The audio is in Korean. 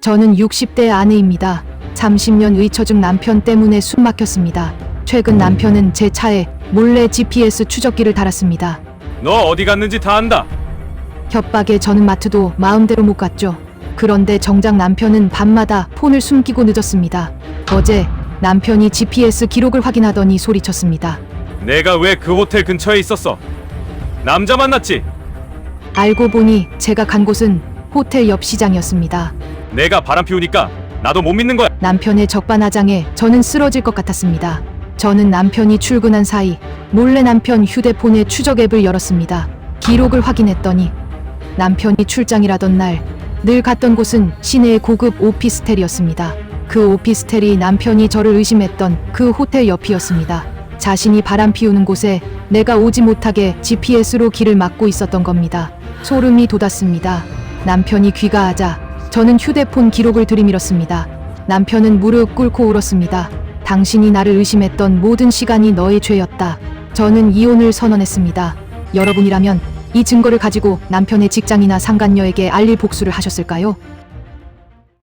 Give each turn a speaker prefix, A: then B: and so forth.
A: 저는 60대 아내입니다. 30년 의처중 남편 때문에 숨 막혔습니다. 최근 남편은 제 차에 몰래 GPS 추적기를 달았습니다.
B: 너 어디 갔는지 다 안다.
A: 협박에 저는 마트도 마음대로 못 갔죠. 그런데 정작 남편은 밤마다 폰을 숨기고 늦었습니다. 어제 남편이 GPS 기록을 확인하더니 소리쳤습니다.
B: 내가 왜 그 호텔 근처에 있었어? 남자 만났지?
A: 알고 보니 제가 간 곳은 호텔 옆 시장이었습니다.
B: 내가 바람 피우니까 나도 못 믿는 거야.
A: 남편의 적반하장에 저는 쓰러질 것 같았습니다. 저는 남편이 출근한 사이 몰래 남편 휴대폰의 추적 앱을 열었습니다. 기록을 확인했더니 남편이 출장이라던 날 늘 갔던 곳은 시내의 고급 오피스텔이었습니다. 그 오피스텔이 남편이 저를 의심했던 그 호텔 옆이었습니다. 자신이 바람 피우는 곳에 내가 오지 못하게 GPS로 길을 막고 있었던 겁니다. 소름이 돋았습니다. 남편이 귀가하자 저는 휴대폰 기록을 들이밀었습니다. 남편은 무릎 꿇고 울었습니다. 당신이 나를 의심했던 모든 시간이 너의 죄였다. 저는 이혼을 선언했습니다. 여러분이라면 이 증거를 가지고 남편의 직장이나 상간녀에게 알릴 복수를 하셨을까요?